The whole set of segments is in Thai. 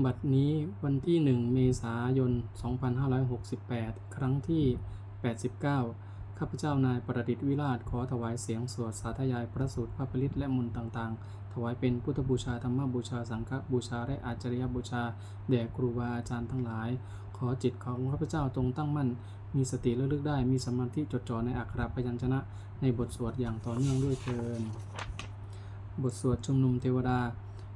บัดนี้วันที่ 1 เมษายน 2568 ครั้งที่ 89 ข้าพเจ้านายประดิษฐ์วิราชขอถวายเสียงสวดสาธยายพระสูตรพระปริตและมนต์ต่างๆ ถวายเป็นพุทธบูชาธรรมบูชาสังฆบูชาและอาจารยบูชา แด่ครูบาอาจารย์ทั้งหลาย ขอจิตของข้าพเจ้าตรงตั้งมั่น มีสติระลึกได้มีสมาธิจดจ่อในอักขระพยัญชนะ ในบทสวดอย่างต่อเนื่องด้วยเทินบทสวดชุมนุมเทวดา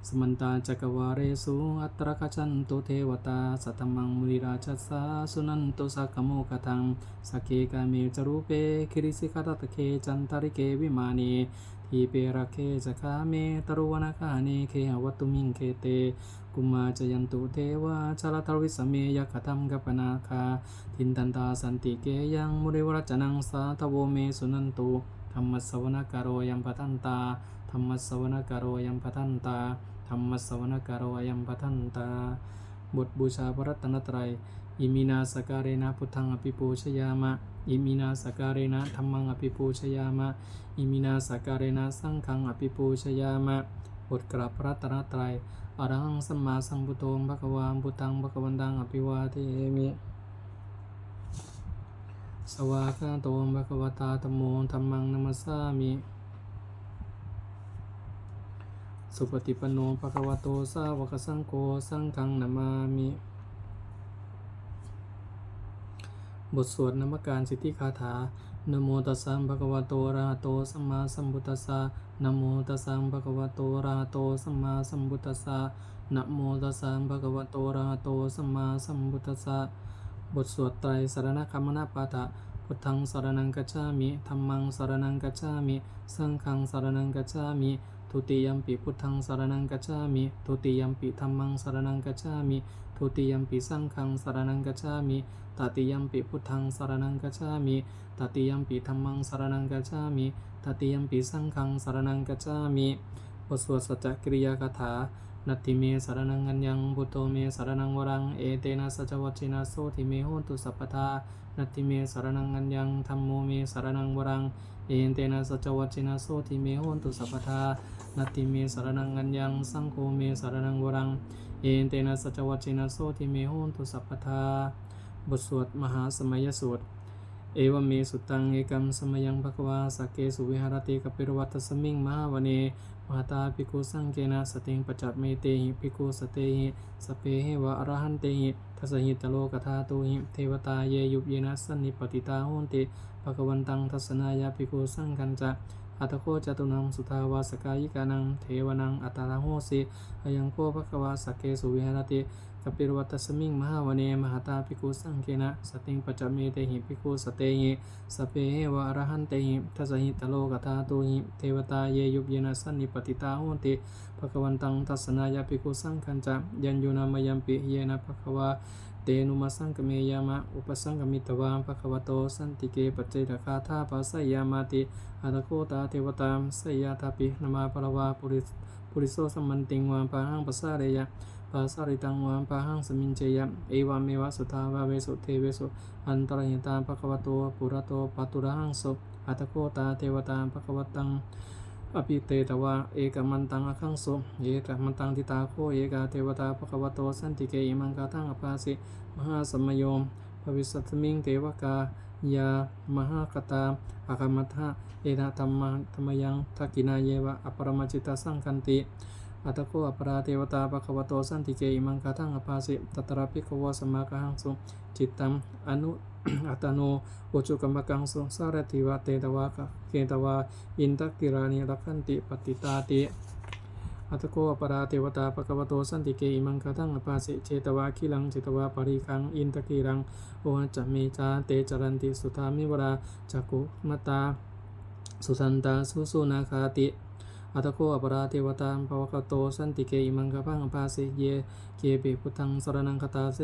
สมันตาจักวาเรสุอัตรคชันตุเทวตาสัตมังมุนิราชสสาสุนันตุสักโมกทังสกเคกาเมจรูเปคิริสิกตตะเคจันตริเกวิมานีทีเปรเคจคาเมตรุวนาคาเนเคหวัตุมิงเคเตกุมาจยันตุเทวาชลทวิสเมยคตัมกัปนาคา ทินทันตาสันติเกยังมุริวรจนังสาทโวเมสุนันตุธรรมสวนกโรยัมปทันตาธรรมสวนกโรยัมปทันตา ธรรมสวนกโรยัมปทันตา บทบูชาพระรัตนตรัย อิมินาสการเรนะพุทธังอภิปูชยามะ อิมินาสการเรนะธรรมังอภิปูชยามะ อิมินาสการเรนะสังฆังอภิปูชยามะ บทกราบพระรัตนตรัยอรหังสัมมาสัมพุทโธภะควาพุทธังภะควันตังอภิวาเทมิสวากาโตภะควตาธัมโมธัมมังนัมสสามิ สุปฏิปันโนภะคะวะโตสาวกสังโฆสังฆังนามามิบทสวดนมการสิทธิคาถานะโมตัสสะภะคะวะโตอะระหะโตสัมมาสัมพุทธัสสะนะโมตัสสะภะคะวะโตอะระหะโตสัมมาสัมพุทธัสสะนะโมตัสสะภะคะวะโตอะระหะโตสัมมาสัมพุทธัสสะบทสวดไตรสรณคมนาปาฐะพุทธังสรณังกัจฉามิธัมมังสรณังกัจฉามิ สังฆังสรณังกัจฉามิ ทุติยัมปิพุทธังสรณังกัจฉามิทุติยัมปิธัมมังสรณังกัจฉามิทุติยัมปิสังฆังสรณังกัจฉามิตติยัมปิพุทธังสรณังกัจฉามิตติยัมปิธัมมังสรณังกัจฉามิตติยัมปิสังฆังสรณังกัจฉามิบทสวดสัจจกริยาคาถานัตติเมสารนังอัญญังพุทโธเมสารนังวรังเอเตนะสัจวัชินาโสทิเมโหตุสัพพทานัตติเมสารนังอัญญังธัมโมเมสารนังวรัง เอนเตนะสัจวัชินาโสทิเมโหนตุสัพพทานัตติเมสารนังอัญญังสังโฆเมสารนังวรัง เอนเตนะสัจวัชินาโสทิเมโหนตุสัพพทาบทสวดมหาสมัยสูตรเอวเมสุตังเอกัมสมยังภควาสักเกสุวิหารติกปิรวัตสมิงมหาวเนมหาตาภิกขุสังเกนะสติงปจัตเมเตหิภิกขุสเตหิสเปหิวะอรหันเตหิ ทัสหิตโลกธาตุหิเทวตาเยยุบเยนัสนิปติตาหุนติภควันตังทัศนายาภิกขุสังกันจะอัตโคจตุนังสุทาวาสกายิกานังเทวนังอัตตาโหสิอายังโคภควาสเกสุวิหารติ กปิรวัตสมิงมหาวเนมหาตาภิกขุสังเกนะสติงปัจจเมเตหิภิกขุสเตหิสเปเหวะอรหันเตหิทัสหิตโลกธาตุหิเทวตาเยยุบเยนะสันนิปติตาโหนติภควันตังทัศนายาภิกขุสังคันจะยันยุนามยัมปิเยนะภควาเตนุมาสังกเมยามะอุปสังกมิตวามภควโตสันติเกปัจเจตคาธาปัสสยามาติอัตโคตาเทวตามสยาทาปินามาปรวาปุริสปุริโสสัมมันติงวามปะหังปัสสะเรยะาสาริตังวามปะหังสมิงเจยะเอวามเมวะสุทาวาเวสุเทเวสุอันตรหิตาภควโตปุระโตปัตุระหังสุอัตโคตาเทวตาภควตังอภิเตตวะเอกมันตังอคังสุเยกมันตังทิตาโคเอกาเทวตาภควโตสันติเกอิมังกาทังอภาสิมหาสมโยมภวิสัตมิงเทวกายามหากตาอาคามัทธะเอนะธรรมะธรรมยังทักกินาเยวะอปรมาจิตาสังคันติ อัตโกอปราเทวตาภควโตสันติเกอิมังคาทังอภาสิตตระภิกวสมากหังสุจิตตังอนุอัตโนโอจุกรรมกังสุสารติวะเตตวะกะเกตวะอินทกิรานิรักขันติปฏิตาติอัตโกอปราเทวตาภควโตสันติเกอิมังคาทังอภาสิเจตวะคิลังเจตวะปริคังอินทกิรังโอจะเมจาเตจรันติสุธามิวราจักกุมตาสุสันตาสุสุนาคาติ อัตโกอปราเทวตามภวคโตสันติเกอิมังกพังอภาเสเย เกเปพุทังสรนังคตาเส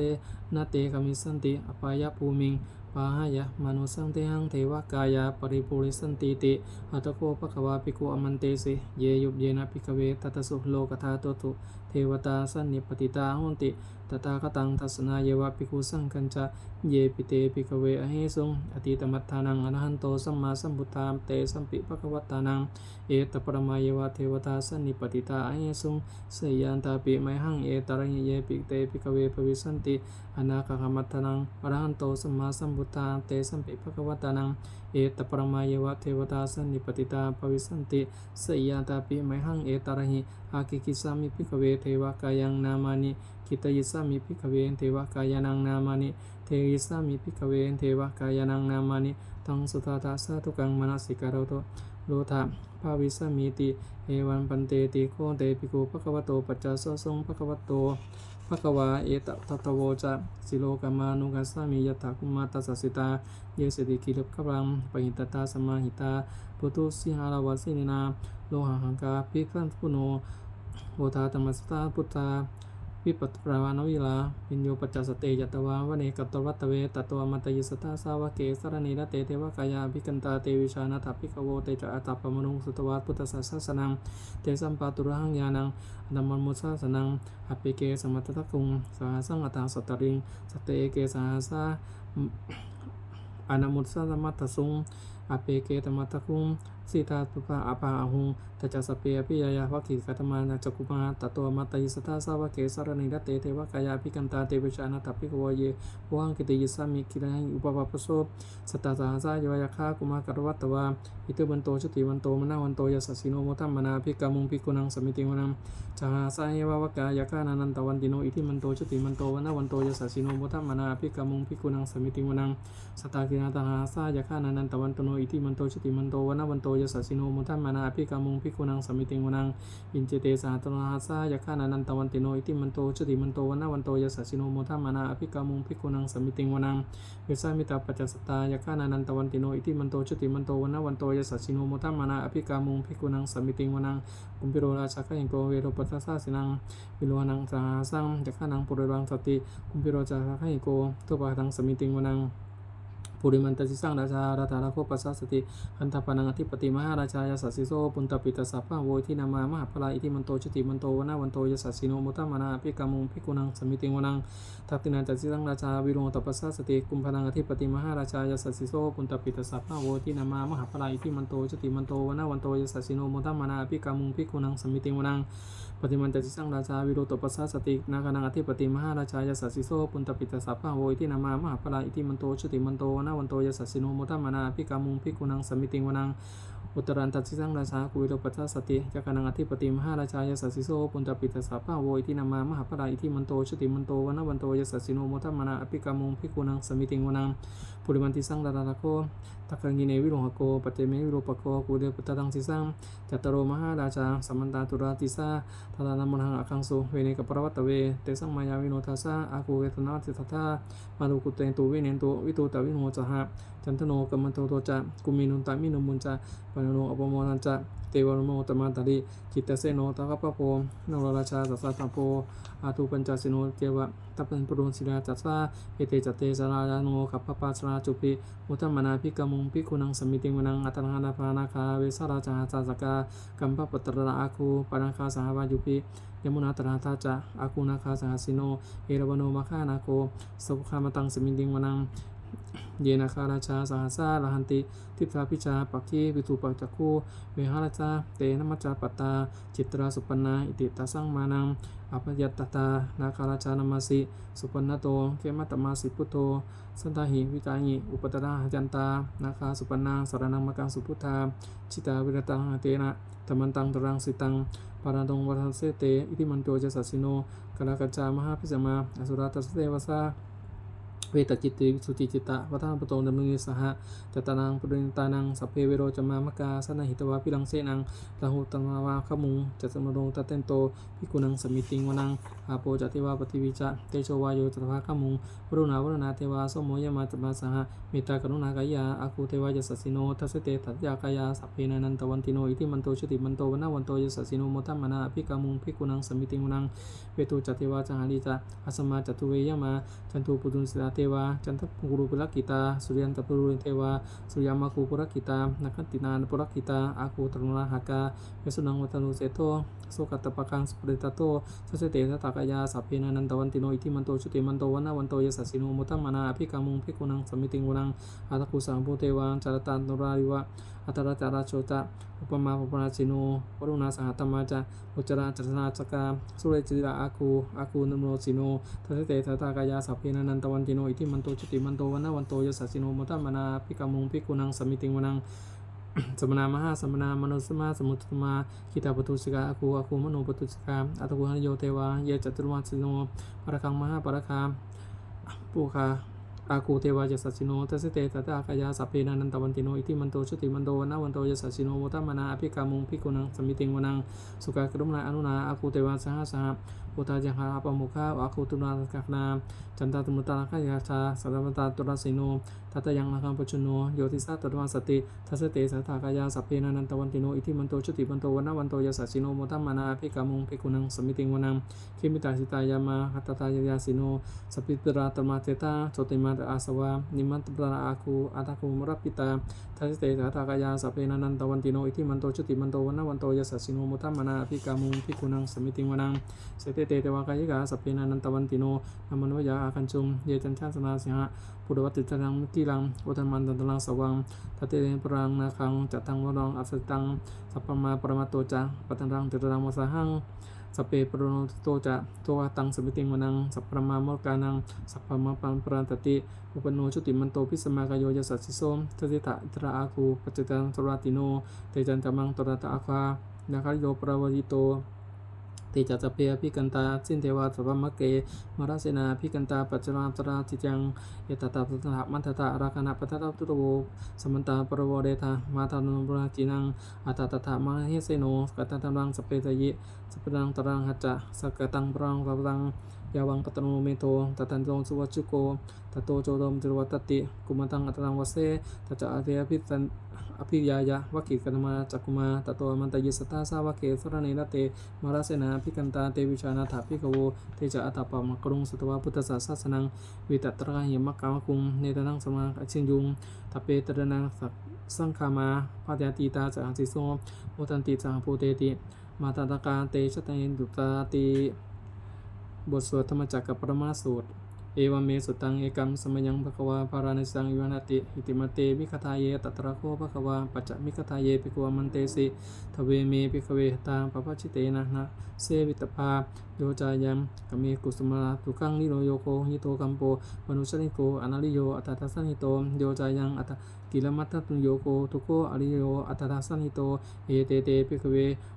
นาเตกมิสันติอปายภูมิง ปาหายะมนุสังเทหังเทวกายาปริปุริสันติติอัตโกปะควาปิโกอมันเตสิเยยุบเยนะปิกเวตัตสุโลกธาโตตุเทวตาสันนิปติตาหุนติตถาคตังทัสนาเยวะปิกุสังคัญจาเยปิเตปิกเวอหิสุงอติตมัตถานังอรหันโตสัมมาสัมพุทธามเตสัมปิภะควัตตานังเอตปรมายวะเทวตาสันนิปติตาอหิสุงสยันตาปิไมหังเอตระหิเยปิเตปิกเวภวิสันติอนาคามัตถนังอรหันโตสัมมาสัมพุทธาเตสัมปิภะควตานัง เอตปรมายวะเทวตาสันนิปติตาภวิสันติสยยาตาปิไมหังเอตระหิอากิกิสามิภิกขเวเทวกายังนามานิกิตยิสามิภิกขเวเทวกายานังนามานิเทยิสามิภิกขเวเทวกายานังนามานิตังสุตตาสาทุกังมนสิกาโรโตโลธาภาวิสมิติ เอวันปันเตติโคเตปิโกภคะวโตปัจจาสสงภะควโต ภะคะวาเอตตัตโวจะสิโลกามานุกัสสามิยถาคุมาตัสสสิตา เยสติกิลปะกังปหิตตาสมาหิตาปุตุสิหาราวสินินา โลหะหังกาภิกขันปุโนโอทาธรรมสตาพุทธา วิปัตราวานวิลาปิญโยปัจจสเตยตวาวเนกัตวัตเวตตวมัตยิสตาสาวเกสรณีรเตเทวกายาภิกันตาเตวิชานาถภิกโวเตจอัตปมนุงสุตวัตพุทธศาสนังเตสัมปาตุระหังญาณังอดัมมมุสาสนังอปิเกสมัตตะคุงสหสังอัตตาสตริงสเตเกสหสาอนามุสสะมัตตสุงอเปเกตมัตตะคุงสีตาตุปะอาปาอาหุงตัจจสเปียปิยายาวัคคิกัตมานาจักกุมาตตัวมัตยิสตาสาวะเกสรณิรตเตเทวกายาภิกันตาเตวิชานาถปิกวเยวังกิติยิสามิกิรังอุปปปโสสตตาสหสายวายาคากุมากรวัตตวาอิตุบันโตชติวันโตมนาวันโตยสสสิโนโมทัมมนาภิกามุงภิกุนังสมิติวนังจาสายวาวกายาคานานันตวันติโนอิทิมันโตชุติมันโตวันวันโตยสัสสิโนมุทัมมนาภิกามุงภิกุนังสมิติวนังสตากินาตาสายาคานานันตวันตโนอิทิมันโตชติมันโตวันวันโตยสัสสิโนมุทัมมนาภิกามุงภิกุนังสมิติงวนังอินเจเตสาตนาสายาคานานันตวันติโนอิทิมันโตชุติมันโตวันวันโตยสัสสิโนมุทัมมนาภิกามุงภิกุนังสมิติงวนังเวสามิตาปัจจสตายาคานานันตวันติโนอิทิมันโตชุติมันโตวันวันโตยสัสสิโนมุทัมมนาภิกามุงภิกุนังสมิติงวนังกุมพิโรราชาขังโกเวโรปัสสะสาสินังวิโรนังสาสังจักขานังปุริรังสติกุมพิโรจาขังโกทุปะทังสมิติงวนัง ปุริมันตสิสังราชาราธาราโคปัสสสติคันธปนังอธิปติมหาราชายาสัสสิโสปุนตปิตสัพพะโวยที่นามามหาพลาอิทิมันโตชติมันโตวนาวันโตยสัสสิโนมุตตมนาภิกามุงภิกุนังสมิติงวนังทักตินันตสิสังราชาวิโรตปัสสะสติกุมพนังอธิปติมหาราชายาสัสสิโสปุนตปิตสัพพะโวยที่นามามหาพลาอิทิมันโตชติมันโตวนาวันโตยสัสสิโนมุตตมนาภิกามุงภิกุนังสมิติงวนัง ปฏิมันตติสังราชาวิโรตปัสสะสตินาคานังอธิปติมหาราชายาสัสสิโสปุนตปิตสัพพะโวยที่นามามหาพลาอิทิมันโตชติมันโตวนาวันโตยสัสสิโนมุตตมนาภิกามุงภิกุนังสมิติงวนังอุตรันตัสสิสังราชากุวิโรปัสสะสติจักานังอธิปติมหาราชายาสัสสิโสปุนตปิตสัพพะโวยที่นามามหาพลาอิทิมันโตชติมันโตวนาวันโตยสัสสิโนมุตตมนาภิกามุงภิกุนังสมิติงวนังปุริมันติสังดาราโคตักกังกิเนวิโรหโกปัจเจเมวิโรปโกกูเดปุตตังสิสังจัตตโรมหาราชาสัมมันตาตุราติสาทานามังหังอคังสุเวเนกปรวัตเวเตสังมายาวิโนทัสสะอากูเวทนาติทัตถามาลุกุเตนตุวิเนนตุวิตุตวิโนจหะ จันทโนกัมมันโตโตจะกุมินุนตามินุมุนจะปานโนอปโมนันจะเทวรโนตมาตาริจิตตเสโนตะกัปปะโพนรราชาสัสสะตัมโพอาตุปัญจสิโนเทวะตัปปันปุรุศิลาจัสสะเอเตจเตสราจาโนขัปปะปาสราจุปิมุตมนาภิกมุงภิกุนังสมิติงวนังอัตนานาภานาคาเวสราจาจาสกากัมปะปตระอาคูปานาคาสหวายุปิยมุนาตราทาจะอาคูนาคาสหสิโนเอรวโนมาคานาโคสุขามตังสมิติงวนัง เยนาคาราชาสหัสสาลหันติ ทิพาพิชาปักขีวิทูปัจจคูเวหาราชาเตนมัจจาปตา จิตราสุปนนาอิติตาสังมานังอภยัตตตานาคาราชานามาสิสุปนนโตเขมัตมาสิพุทโธสันตาหิวิจายิอุปตระหจันตานาคาสุปนนาสารนังมกังสุพุทธาชิตาวิรตังเตนะธรรมันตังตรังสิตังปาราดงวัฏเสเตอิทิมันโตจะสัสสิโนกลากัจจามหาพิสมาอสุราตัสเตวสา เวตจิตติสุจิจิตะวัฏานปโตดำนึงสหะจตนังปุรินตานังสัพเพเวโรจมามกาสนะหิตวาพิลังเสนังลาหุตังวาขมุงจัตมโรงตะเตนโตพิกุนังสมิติงวนังอาโปจติวาปฏิวิจะเตโชวายโยจตวาขมุงวรุณาวรณาเทวาสมโมยมาตมาสหะเมตตากรุณากายาอาคูเทวายสัสสิโนทัสเตตัตยากายาสัพเพนันตวันติโนอิทิมันโตชติมันโตวนาวันโตยสัสสิโนโมทัมมนาภิกามุงภิกุนังสมิติงวนังเวตุจติวาจังหาริจะอัสมาจตุเวยยมาจันทูปุตุนสิลาเตวา จันทปุรุปุรกิตา สุริยันตปุรุเทวา สุริยามาคูปุรกิตา นักขันตินานปุรกิตา อาคูตรณหากาเวสุนังวัตนุเสโตโสกัตตปะกังสุปริตโตสัสเตสตากายาสัพเพนันตวันติโนอิทิมันโตชุติมันโตวันนาวันโตยสัสสิโนมุตัมนาอภิกามุงภิกุนังสมิติงวนังอาตคุสังภูเทวังจารตันตุราริวะ อัตระจาราโชตะอุปมาปปนาชิโนวรุณาสหตมาจาอุจราจัตนาจกาสุเรจิราอาคูอาคูนโมสิโนทัสเตสตากายาสัพเพนันตวันติโนอิทิมันโตชุติมันโตวันนาวันโตยสัสิโนมุตตมนาอภิกามุงภิกุนังสมิติงวนังสมนามหาสมนามนุสมาสมุตตมาคิตาปตุสิกาอาคูอาคูมโนปตุสิกาอัตกุหนโยเทวาเยจัตุรวัสิโนปรคังมหาปรคาปูคา อาคูเทวาจะสัสสิโนทัสเตตตากายาสัพเพนันตวันติโนอิติมันโตชุติมันโตวันนาวันโตยสัสสิโนมุตมนาอภิกามุงภิกุนังสมิติงวนังสุขากรุณาอนุนาอาคูเทวาสหสหปุตตาจังหาปมุขะอาคูตุนากักนาจันตาตุมุตตาคายาชาสัตตมตาตุรสิโนทัตยังนาคังปุจจุโนโยติสัตตวาสติทัสเตสัทธากายาสัพเพนันตวันติโนอิทิมันโตชุติมันโตวันนาวันโตยสัสสิโนโมตมมานาภิกามุงภิกุนังสมิติงวนังคิมิตาสิตายามาหัตตายาสิโนสปิตราตมาเตตาโสติมาตอาสวานิมันตปราอาคูอาตาคูมรปิตาทัสเตสัทากายาสัพเพนันตวันติโนอิทิมันโตชุติมันโตวันนวันโตยสัสสิโนโมตัมมนาภิกามุงภิกุนังสมิติงวนังเสเตเตเตวากายิกาสัพเพนันตวันติโนนามันวยาอาคันจุงเยจันชาสนาสิหะปุรวัติตรังกิรังอุทันมันตันตรังสวังทัตเตเรปรังนาคังจัตตังวรังอัสตังสัพพมาปรมาโตจาปัตตังเตตรังมสหัง สเปปรโนโตจะตัวตังสมิติงวนัง สัพพมามกานัง สัพพมาปันปรานตติ อุปโนชุติมันโตพิสมากายโยยสัสสิโสมทติตะอิตระอาคูปัจจตังตราติโน เตจันตมังตระตะอาคานาคาโยปราวยิโต ติจัจเปียพิกันตาสินเทวาสัพพมะเกมราเสนาพิกันตาปัจจราตราติจังเยตตาตุตถามันตตาอาราคณะปัตตาตุตโวสมันตาปรวเดธามาทานุปราจินังอัตตตถามาเฮเสโนกัตตังรังสเปตยิสเปตังตรังหัจจะสกตังปรังปรังยาวังปตโนเมโตตตันโตสุวัจุโกตโตโจโดมจิรวัตติกุมตังอัตตังวเสตจะอาเทอภิสัน อภิยายะวกิกนมาจักกุมาตโตมันตยิสตาสาวะเกสรเนรเตมาราเสนาพิกันตาเตวิชานาถาพิกโวเตจะอัตปามกรุงสตวาพุทธศาสสนังวิตัตระหิมะกกามกุงเนตนังสมาอชินยุงทเปตระนังสักสังคามาปาตยติตาจะสิโสโมตันติจังภูเตติมาตตการเตชะเตนดุตาติบทสวดธรรมจักรกับปรมาสูตร เอวเมสุตังเอกัมสมยังภควาพารานิสังยวนาติอิติมเตมิคทาเยตตระโคภควาปัจจมิคทาเยปิกวามันเตสิทเวเมปิกเวหตาปปชิเตนะนะเสวิตภาโยจายัมกเมกุสมาทุกังนิโรโยโคหิโตคัมโปมนุชนิโกอนาลิโยอัตตาสันิโตโยจายังอัต กิลมัตตตุโยโกทุโกอริโยอัตตาสันิโตเอเตเตปิกเว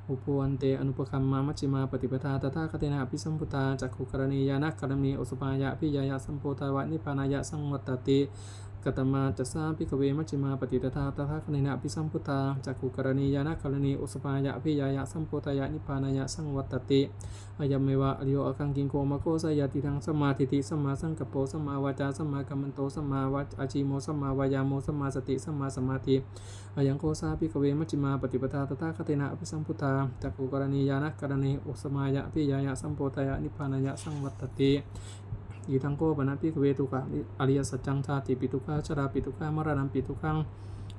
อุปวันเตอนุปคัมมามัชฌิมาปฏิปทาตถาคเตนาอภิสัมพุตาจักขุกรณียานักกรณีอสุปายะพิยายะสัมโพธาวะนิพพานายะสังวัตติ กตมาจัสสาพิกเวมัชฌิมาปฏิปทาตถาคเตนะอภิสัมพุตาจักขุกรณียานักรณีอุสปายะพิยายะสัมโพธายะนิพานายะสังวัตติอายัมเมวะอริโยอคังกิงโกมะโกสยติทังสมาทิฏฐิสมาสังกปโปสมาวาจาสมากัมมันโตสมาวาอาชีโมสมาวายาโมสมาสติสมาสมาธิอายังโกสาปิกเวมัจจิมาปฏิปทาตถาคเตนะอภิสัมพุทธาจักขุกรณียานะกรณีอุสมายะพิยายะสัมโพธายะนิพานายะสังวัตติ อีทังโกปนัตปิกเวทุกะอริยสัจจังชาติปิทุกะชราปิทุกะมรณะปิทุกขัง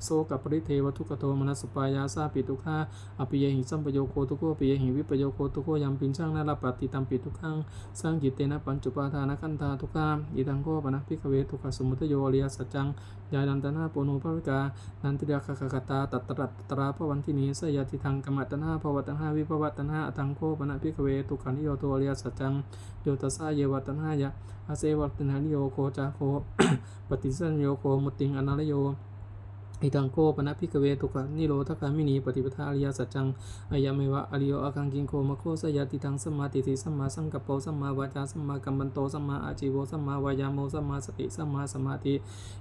โสกับปริเทวทุกโทมนัสปายาสาปิทุกขะอภิเยหิสัมปโยโคทุกโคปิเยหิวิปโยโคทุกโคยัมปินช่างนาลปฏิตัมปิทุกขังสังจิตเตนะปัญจุปาทานขันธาทุกขะอีทังโกปนัตปิกเวทุกขะสมุทโยอริยสัจจังยานันตนาโปโนภวิกานันติยาคคกตาตัตตรัตตราภวันทินีสยติทังกรรมตนาภวตนาวิภวตนาอตังโคปนะพิกเวตุขันิโยโตอริยสัจจังโยตัสสะเยวตนายะอาเสวัตนานิโยโคจาโคปฏิสัญโยโคมุตติงอนาลโย อิตังโกปนะพิกเวตุกะนิโรธคามินีปฏิปทาอริยสัจจังอายะเมวะอริโยอาคังกิงโคมโคสยติทังสัมมาทิฏฐิสัมมาสังกัปโปสัมมาวาจาสัมมากัมมันโตสัมมาอาจีโวสัมมาวายาโมสัมมาสติสัมมาสมาธิ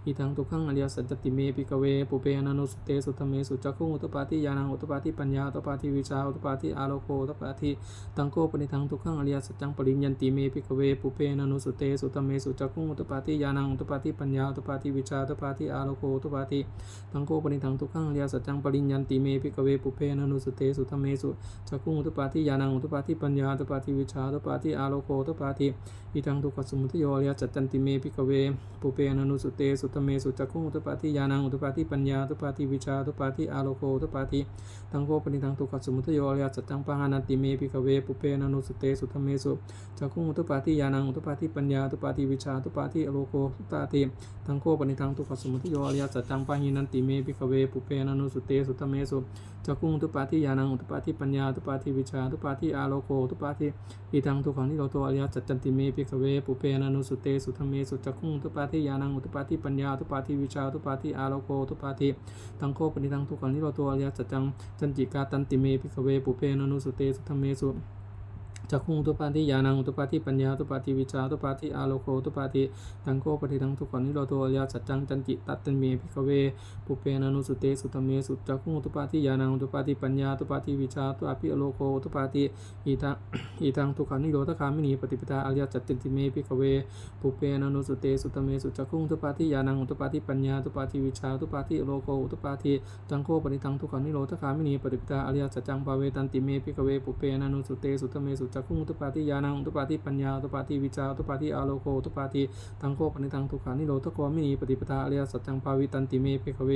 อิทังทุกขังอริยสัจจติเมพิกเวปุเปอนันุสุเตสุตเมสุจักขุงอุตปาทิญาณังอุตปาทิปัญญาอุตปาทิวิชาอุตปาทิอาโลโกอุตปาทิตังโกปนิทังทุกขังอริยสัจจังปริญญันติเมพิกเวปุเปอนันุสุเตสุตเมสุจักขุอุตปาทิญาณังอุตปาทิปัญญาอุตปาทิวิชาอุตปาทิอาโลโกอุตปาทิทังโคปนิทังทุกขังอริยสัจจังปริญญันติเมภิกเวปุเพนนุสเตสุธเมสุจักขุงอุตปาทิญาณังอุตปาทิปัญญาอุตปาทิวิชาอุตปาทิอาโลโกอุตปาทิอิทังทุกขสมุทโยอริยสัจจันติเมภิกเวปุเพนนุสเตสุธเมสุจักขุงอุตปาทิญาณังอุตปาทิปัญญาอุตปาทิวิชาอุตปาทิอาโลโกอุตปาทิทังโคปนิทังทุกขสมุทโยอริยสัจจังปหานันติเมภิกเวปุเพนนุสเตสุธเมสุจักขุงอุตปาทิญาณังอุตปาทิปัญญาอุตปาทิวิชาอุตปาทิอาโลโกอุตปาทิทังโคปนิทังทุกขสมุทโยอริยสัจจังปหินันติเมภิกเวปุเพนะนุสุเตสุธมเมสุจักขุงอุปาทิญาณังอุปาทิปัญญาอุปาทิวิชาอุปาทิอาโลโกอุปาทิอิทังทุกขังนิโรโตอริยสัจจันติเมภิกเวปุเพนะนุสุเตสุธมเมสุจักขุงอุปาทิญาณังอุปาทิปัญญาอุปาทิวิชาอุปาทิอาโลโกอุปาทิทังโคปนิทังทุกขังนิโรโตอริยสัจจังจันจิกาตันติเมภิกเวปุเพนะนุสุเตสุธมเมสุ จักขุงตุปาทิญาณังตุปาทิปัญญาตุปาทิวิชาตุปาทิอาโลโกอุตุปาทิทังโกปฏิทังทุกขนิโรโตอริยสัจจังจันจิตัตตันเมภิกเวปุเพนะนุสุเตสุตเมสุจักขุงตุปาทิญาณังตุปาทิปัญญาตุปาทิวิชาตุปาทิอโลโกอุตุปาทิอีทังอีทังทุกขนิโรธคามินีปฏิปทาอริยสัจจันติเมภิกเวปุเพนะนุสุเตสุตเมสุจักขุงตุปาทิญาณังตุปาทิปัญญาตุปาทิวิชาตุปาทิอโลโกอุตุปาทิทังโกปฏิทังทุกขนิโรธคามินีปฏิปทาอริยสัจจังภาเวตันติเมภิกเวปุเพนะนุสุเตสุตเมสุจักขุงตุปาติญาณังอุตุปาติปัญญาอุตุปาติวิชาอุตุปาติอาโลโกอุตุปาติทังโคปณิทังทุกขานิโรธโกมินีปฏิปทาอริยสัจจังภาวิตันติเมเพคเว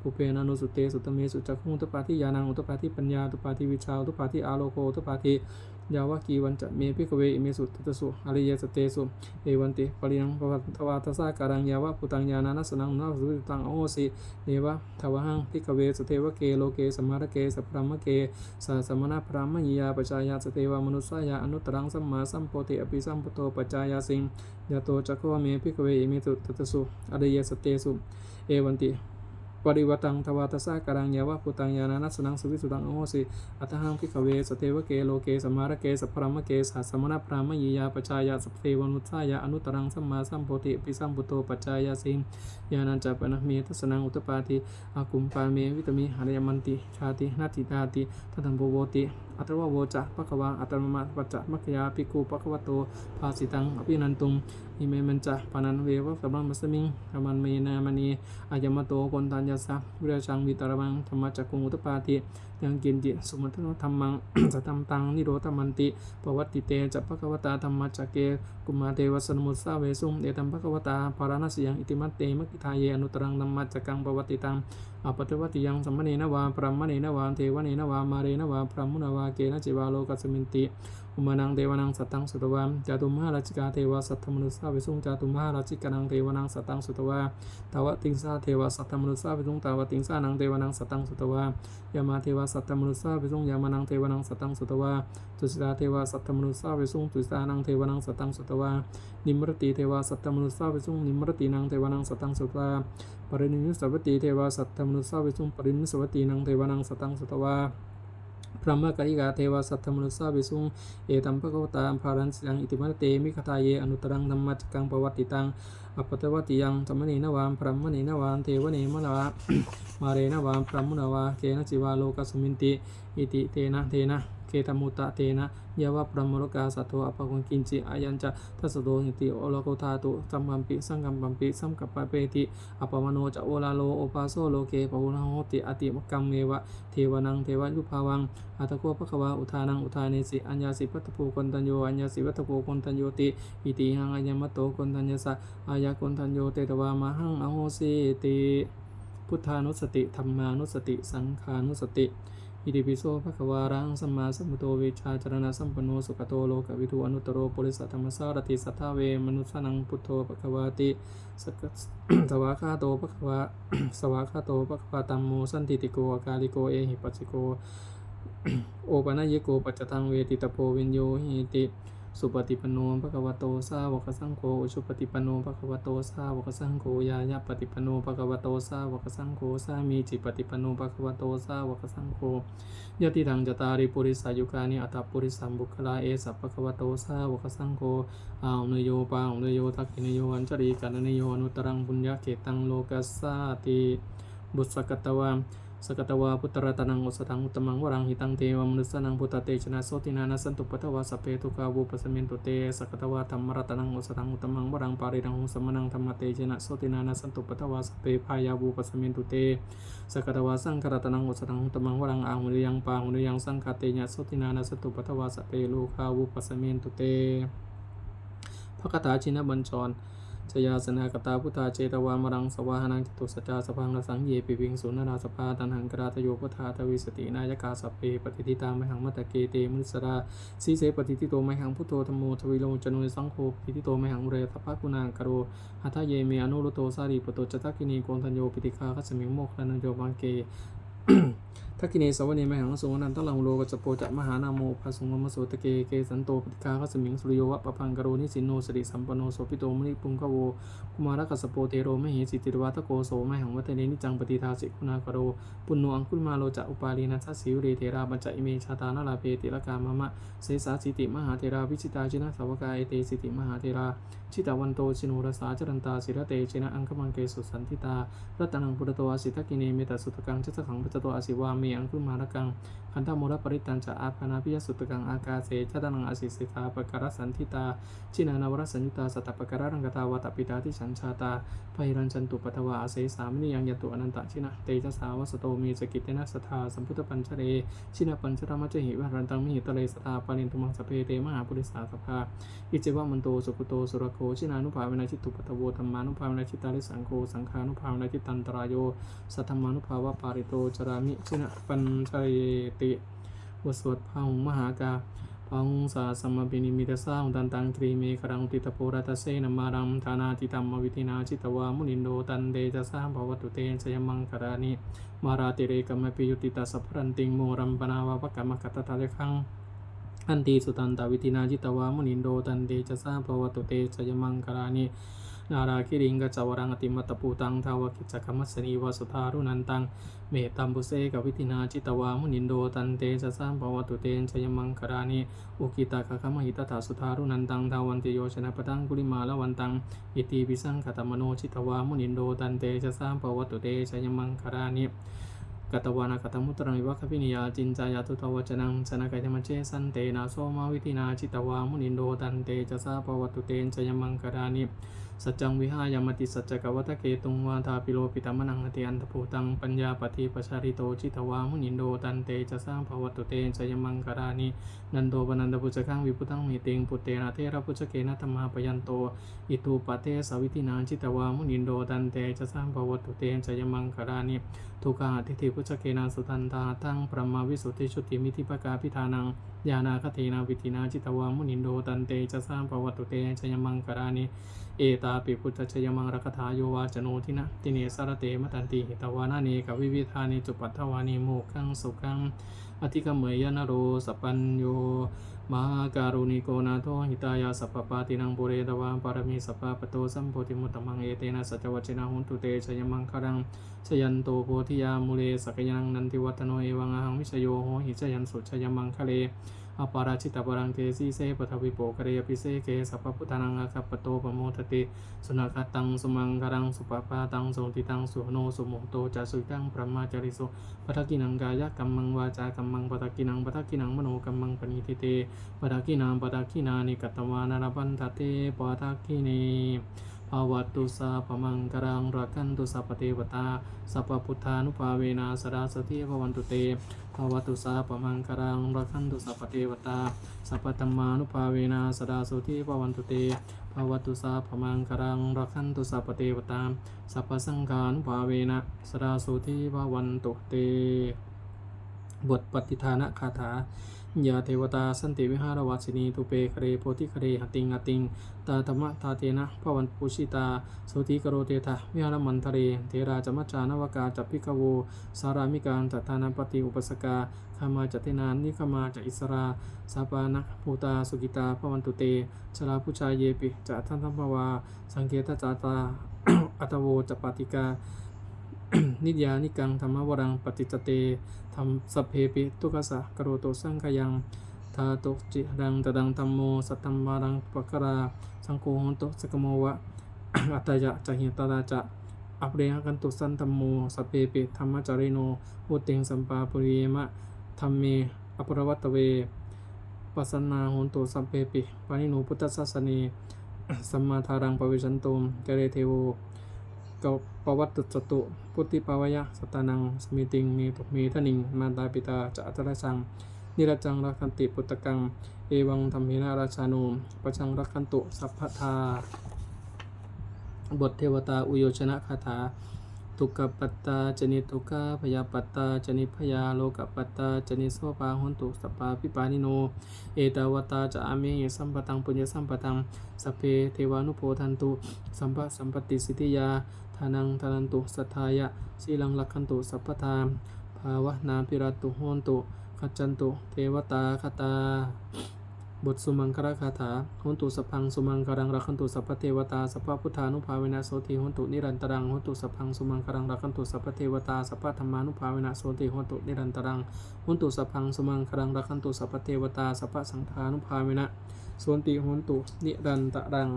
ภูเพนะนุสุเตสุตเมสุจักขุงตุปาติญาณังอุตุปาติปัญญาอุตุปาติวิชาอุตุปาติอาโลโกอุตุปาติยาวะกีวันจะเมภิกเวอิเมสุตตสุอริยสเตสุเอวันติปริยังภวัตวาทสาการังยาวะปุตังญาณานัสนังนาสุตังโอสิเนวะทวหังภิกเวสเทวเกโลเกสมารเกสัพรหมเกสาสมณพรามยียาปชายาสเตวามนุสยาอนุตรังสัมมาสัมโพธิอภิสัมปโตปัจายาสิงยาโตจักขวเมพิกเวอิมิตุตตสุอริยสเตสุเอวันติ ปริวัตังทวาตสาการังยาวะพุตังยานานัสนังสุวิสุตังโอสิอัตหังพิกเวสเทวเกโลเกสมารเกสัพรมเกสาสมณพรามยียาปชายาสเทวนุสายาอนุตรังสัมมาสัมโพธิอภิสัมปุโตปัจจายาสิงยานันจัปนะเมทัสนังอุตปาติอากุมปาเมวิตมิหารยมันติชาตินาติตาติทัตัมโบโวติอัตวะโวจะปะคะวาอัตมมะปัจจะมัคยาปิกูปะคะวะโตภาสิตังอภินันตุง อิเมมันจะปานันเววะสัมมัมัสมิงธรรมันเมนามณีอายมโตกนตัญญาสัพวิราชังวิตรบังธรรมจักกุงอุตปาติ ยังกินจิสุมัตโนธรรมังสัตตัมตังนิโรธมันติปวัตติเตจะปะคะวตาธรรมจักเกกุมาเทวสนมุสสาเวสุงเอตัมปะคะวตาภารณสยังอิติมัตเตมกิทายอนุตรังธรรมจักกังปวัตติตังอปัตตวติยังสัมมเนนวาพรหมเนนวาเทวเนนวามาเรนวาพรหมุนวาเกนะจิวาโลกัสมินติอุมานังเทวนังสัตตังสุตวาจาตุมหาราชิกาเทวสัทธมนุสสาวิสุงจาตุมหาราชิกานังเทวนังสัตตังสุตวาตาวะติงสาเทวสัทธมนุสสาวิสุงตาวะติงสานังเทวนังสัตตังสุตวายามาเทวสัตตมนุสาวิสุงยามานังเทวานังสัตตังสุตวาตุสิตาเทวาสัตตมนุสาวิสุงตุสิตานังเทวานังสัตตังสุตวานิมรติเทวาสัตตมนุสาวิสุงนิมรตินังเทวานังสัตตังสุตวาปรินิมิสวัตติเทวาสัตตมนุสาวิสุงปรินิมิสวัตตินังเทวานังสตังสตวา พระมกริกาเทวสัตตมนุสสาวิสุงเอตัมภะกวตาภารันสิยังอิติมัตเตมิคทาเยอนุตรังธรรมจักังปวัตติตังอัปตวัติยังสัมมเนนวามพระมเนนวามเทวเนมนวามาเรนวามพระมุนวาเกนะจิวาโลกัสมินติอิติเตนะเทนะ เกตมุตตะเตนะยาวะพรมรกาสัตโตอปะกุงกินจิอายัญจะทัสโดหิติโอโลโกธาตุสัมมัมปิสังกัมปัมปิสัมกัปปะเปติอปมโนจะโอลาโลโอปาโซโลเกปะวุณโหติอติมกรรมเมวะเทวนังเทวยุภาวังอัตโกภควาอุทานังอุทาเนสิอัญญาสิปัตตภูคนตัญโยอัญญาสิวัตโกคนตัญโยติอิติหังอัญญมตโตคนตัญญสะอายาคนตัญโยเตตวามหังอโหสิติพุทธานุสติธรรมานุสติ สังขานุสติ อิติปิโสภะคะวารังสัมมาสัมพุทโตวิชาจารณะสัมปนโนสุขโตโลกวิทูอนุตโรปุริสัทธรรมสารติสัทธาเวมนุสานังพุทโธภะคะวาติสกสวาคาโตภะคะวาสวาคาโตภะคะวาตัมโมสันติติโกกาลิโกเอหิปัสสิโกโอปะนะยโกปัจจตังเวติตโพวินโยหิติ สุปฏิปโนภะคะวะโตสาวกสังโฆอุชุปฏิปโนภะคะวะโตสาวกสังโฆยายาปฏิปโนภะคะวะโตสาวกสังโฆสามีจิปฏิปโนภะคะวะโตสาวกสังโฆยติทังจตาริปุริสายุกานิอัตปุริสัมบุคลาเอสัพภะคะวะโตสาวกสังโฆอาวนโยปาเนโยทักขินโยอัญชรีกันนโยอนุตรังบุญญาเกตังโลกัสสาติบุตสกตวา สกตวาพุทธรัตนังอุสถังอุตมังวรังหิตังเทวมนุสนังพุทธเตชนะโสตินานาสันตุปัทวาสเพทุกาวุปสมินตุเตสกตวาธรรมรัตนังอุสถังอุตมังวรังปาริดังหุสมนังธรรมเตชนะโสตินานาสันตุปัทวาสเพพายาวุปสมินตุเตสกตวาสังฆรัตนังอุสถังอุตมังวรังอาหุริยังปาหุริยังสังฆเตญะโสตินานาสันตุปัทวาสเพโลกาวุปสมินตุเตพระคาถาชินบัญชร ชยาสนากตาพุทธาเจตวามรังสวาหนังจตุสัจจาสพังรสังเยปิวิงสุนนาสภาตันหังกราตโยพุทธาทวิสตินายกาสพเพปฏิทิตามหังมัตะเกเตมุสราสีเสปฏิทิโตไมหังพุทโธธรรมโมทวิโลจนุยสังโฆปฏิทิโตไมหังเรทพพกุณางกโรหัตถเยเมอนุรุโตสารีปโตจตักกินีโกนทัญโยปิติคาคัสมิงโมคลานันโยบังเก ทักกิเนสวเนมหังสุวรรณันตลังโลกัจจโปจะมหานาโมภาสุงมมโสตเกเกสันโตปฏิคาคัสมิงสุริโยวะปะพังกโรนิสินโนสริสัมปโนโสปิโตมุนิปุงกโวกุมารกัสโปเทโรมเหสิติรวัตโกโสมหังวัตเนนิจังปฏิทาสิคุณากโรปุณโนอังคุลมาโลจะอุปาลีนัสสิวเรเทราบัจจอิเมชาตานาลาเพติละกามะมะเสสาสิติมหาเทราวิชิตาจินะสาวกาเอเตสิติมหาเทราชิตาวันโตชินุรสาจรันตาศิระเตชินะอังคมังเกสุสันทิตารัตนังพุทธโตอาสิทกิเนเมตสุตกังจัตขังพุทธโตอาสิวามีอังคุมาระกังคันธมุรปริตันจะอาภานาพิยสุตกังอากาเสจัตนังอาสิสิตาปการสันทิตา ชินานาวรสัญญุตาสัตตปการรังกตาวตปิตาทิฉันชาตาพหิรันจันตุปัทวาอาเสสามินิยังยตุอนันตชินะเตจสาวสโตมีสกิตเตนะสทาสัมพุทธปัญชเรชินะปัญชรมัจหิวรันตังมิหิตเลสตาปานินตุมังสเพเตมหาปุริสาสภาอิจิวะมันโตสุขุโตสุรโคชินานุภาเวนะชิตุปตโวธรรมานุภาเวนะชิตาลิสังโฆสังฆานุภาเวนะชิตันตรายโยสัทธรรมานุภาวะปาริโตจรามิชินะปัญชเรติวสวดพาหุงมหากาพาหุงสาสมมปินิมิตสาหุตันตังตรีเมครังติตโพรัตเสนมารัมธานาติตัมมวิตินาจิตวามุนินโดตันเดจะสาภวตุเตนสยมังคารานิมาราติเรกมปิยุติตาสัพพรันติงโมรัมปนาวะปะกัมมกัตตะเลขังอันตีสุตันตวิธินาจิตวามุนินโดตันเดชะสาภวตุเตชยมังคารานิ นาราคิริงกจวรังอติมัตปูตังทาวกิจกรรมสนีวสุธารุนันตัง เมตัมบุเสกวิธินาจิตวามุนินโดตันเตชะสาภวตุเตชยมังคารานิอุกิตากะคมหิตถาสุธารุนันตังทาวันติโยชนะปตังกุลิมาละวันตัง อิติปิสังขตมโนจิตวามุนินโดตันเตชะสาภวตุเตชยมังคารานิกตวานาคตมุตรังวิวัคพินิยาจินจายาตุตวจนังชนะกายธรรมเจสันเตนะโสมาวิธินาจิตวามุนินโดตันเตจะสาปวัตุเตนจยมังคารานิ สัจจังวิหายามติสัจจกวัตเกตุงวาทาปิโลปิตามนังอติอันตภูตังปัญญาปฏิปชาริโตจิตวามุนินโดตันเตจะสาภวตุเตนจยมังคารานินันโดปนันตปุจกังวิพุตังมิติงปุเตนะเทระปุจเกนะธรรมาปยันโตอิตูปเตสวิธินาจิตวามุนินโดตันเตจะสาภวตุเตนจยมังคารานิทุกขาทิฏฐิพุชเกนาสุตันตาตั้งประมาวิสุทธิชุติมิธิปกาพิธานังญาณาคเทนาวิธินาจิตวามุนินโดตันเตจะสร้างปวัตตุเตชยมังกรานิเอตตาปิพุทธชยมังรคทาโยวาจโนทินะติเนสารเตมตันติหิตวานาเนกวิวิธานิจุปัตถวานิโมกขังสุขังอธิกเมยนโรสปัญโยมหาการุณิโกนาโทหิตายาสัพพปาตินังปุเรตวาปารมีสัพพะปโตสัมโพธิมุตตมังเอเตนะสัจวัจนะหุนตุเตชยมังครังชยันโตโพธิยามุเลสกยังนันทิวัฒโนเอวังอหังวิชโยโหหิชยันสุชยมังคะเล อปาราชิตาปรังเทสีเสปทวิโปกเรยปิเสเกสัพพุทธานังอาคัปโตปโมทติ สุนัขตังสุมังคารังสุปปาตังสุติตังสุโนสุโมโตจาสุตังประมาจาริโสปทักกินังกายกัมมังวาจากัมมังปทักกินังปทักกินังมโนกัมมังปณิทิเตปทักกินังปทักกินานิกัตวานารพันทเตปทักกิเน ภาวัตตุสาปมังกรังรักันตุสัพเทวตาสัพพพุทธานุภาเวนะสดาสติภวันตุเตภาวัตตุสาปมังกรังรักันตุสัพเทวตาสัพพธรรมานุภาเวนะสดาสติภวันตุเตภาวัตตุสาปมังกรังรักันตุสัพเทวตาสัพพสังฆานุภาเวนะสดาสติภวันตุเตบทปฏิทานะคาถา ยาเทวตาสันติวิหารวัสินีตุเปคเรโพธิคเรหติงอติงตาธรรมทาเตนะพวันปุชิตาสุธิกโรเตทะวิหารมันทะเรเทราจมัจจานวกาจัพพิกโว สารามิการจัตตานาปฏิอุปสกาขมาจัตเทนานนิขมาจอิสราสาปานะภูตาสุกิตาพวันตุเตชลาพุชายเยปิจะทันทัมภวา สังเกตจาตาอัตโวจัปาติกา นิยานิกังธรรมวรังปฏิจจเตธรรมสพเพปิทุกขสะกโรโตสังขยังทาตุจิรังตดังธรรมโมสัตตัมมารังปะกราสังโฆหตุสกโมวะอัตยะจะหิตตาจะอัปเรหกันตุสันธรรมโมสพเพปิธรรมจาริโนอุติงสัมปาปุริยมะธรรมเมอปรวัตเวปัสนาโหนตุสัพเพปิปานิโนพุทธศาสเนสัมมาทารังปวิชันตุมเจเรเทโว กปวัตตุจตุ พุทธิปาวยะสตานัง สมิติง มีตุมีทนิง มารดาปิตาจะอัตระชัง นิรจังรักขันติปุตตะกัง เอวังธรรมินาราชานุปชังรักขันตุ สัพพทา บทเทวตา อุโยชนะคาถาทุกขปัตตา จนิทุกขพยาปัตตา จนิพยา โลกปัตตา จนิโสปาหุนตุสปาปิปานิโน เอตาวตาจะอามหิสัมปตังปุญญสัมปตังสเพเทวานุโพทันตุ สัมปะสัมปติสิทธิยา นังทานันตุสัทธายะสีลังลักขันตุสัพพทามภาวะนาปิรัตตุโหนตุขจันตุเทวตาคตา บทสุมังคระคาถาโหนตุสัพพังสุมังครังรักขันตุสัพพเทวตาสัพพพุทธานุภาเวนะโสติโหนตุนิรันตรังโหนตุสัพพังสุมังครังรักขันตุสัพพเทวตาสัพพธรรมานุภาเวนะโสติโหนตุนิรันตรังโหนตุสัพพังสุมังครังรักขันตุสัพพเทวตาสัพพสังฆานุภาเวนะโสติโหนตุนิรันตรัง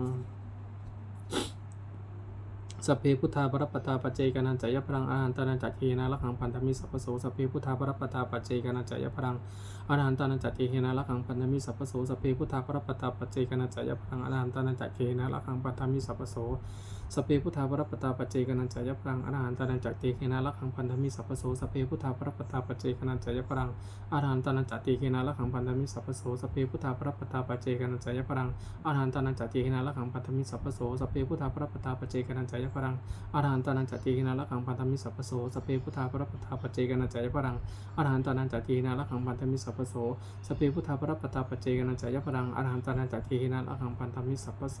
สัพเพพุทธาปรปตาปัจเจกานันจายพรังอาหันตานันจักเฮนะลักขังพันธมิสัพพโสสัพเพพุทธาปรปตาปัจเจกานันจายพรังอาหันตานันจักเฮนะลักขังพันธมิสัพพโสสัพเพพุทธาปรปตาปัจเจกานันจายพรังอาหันตานันจักเฮนะลักขังพันธมิสัพพโส สเพพุทธาปรปตาปเจกนันจายพรังอาหันตานันจักเฮนะลักขังพันธมิสัพพโสสเพพุทธาปรปตาปเจกนันจายพรังอาหันตานันจักเฮนะลักขังพันธมิสัพพโสสเพพุทธาปรปตาปเจกนันจายพรังอาหันตานันจักเฮนะลักขังพันธมิสัพพโสสเพพุทธาปรปตาปเจกนันจายพรังอรหันตานันจติหินาลักขังพันธมิสัพพโสสเพพุทธาปรปทาปเจกนันจายปรังอรหันตานันจติหินาลักขังพันธมิสัพพโสสเพพุทธาปรปทาปเจกนันจายปรังอรหันตานันจติหินาลักขังพันธมิสัพพโส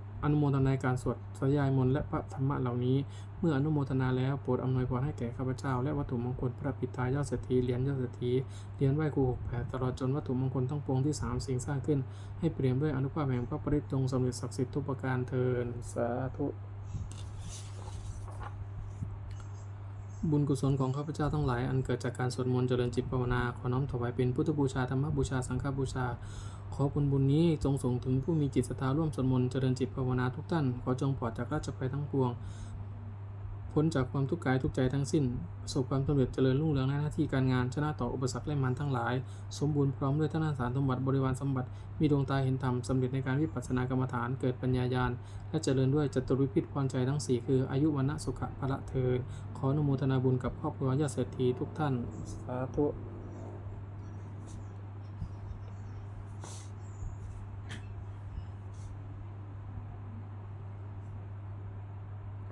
อนุโมทนาการสวดสยายมนต์และพระธรรมะเหล่านี้ เมื่ออนุโมทนาแล้วโปรดอำนวยพรให้แก่ข้าพเจ้า และวัตถุมงคลพระปิตายอดเศรษฐีเหรียญยอดเศรษฐีเหรียญไหว้ครูหกแผ่ตลอดจนวัตถุมงคลทั้งปวงที่สามสิ่งสร้างขึ้น ให้เปลี่ยนด้วยอนุภาพแห่งพระปริตรงสมเด็จศักดิ์สิทธิ์ทุกประการเทินสาธุ บุญกุศลของข้าพเจ้าทั้งหลาย อันเกิดจากการสวดมนต์เจริญจิตภาวนา ขอน้อมถวายเป็นพุทธบูชาธรรมบูชาสังฆบูชา ขอบุญบุญนี้จงส่งถึงผู้มีจิตศรัทธาร่วมสวดมนต์เจริญจิตภาวนาทุกท่าน ขอจงปลอดจากราชภัยทั้งปวง พ้นจากความทุกข์กายทุกใจทั้งสิ้น ประสบความสำเร็จเจริญรุ่งเรืองในหน้าที่การงานชนะต่ออุปสรรคและมันทั้งหลาย สมบูรณ์พร้อมด้วยท่านสารสมบัติบริวารสมบัติ มีดวงตาเห็นธรรมสำเร็จในการวิปัสสนากรรมฐานเกิดปัญญาญาณ และเจริญด้วยจตุรวิพิธพรใจทั้งสี่คือ อายุวันะสุขะพละเทินขออนุโมทนาบุญกับครอบครัวญาติเศรษฐีทุกท่าน สาธุ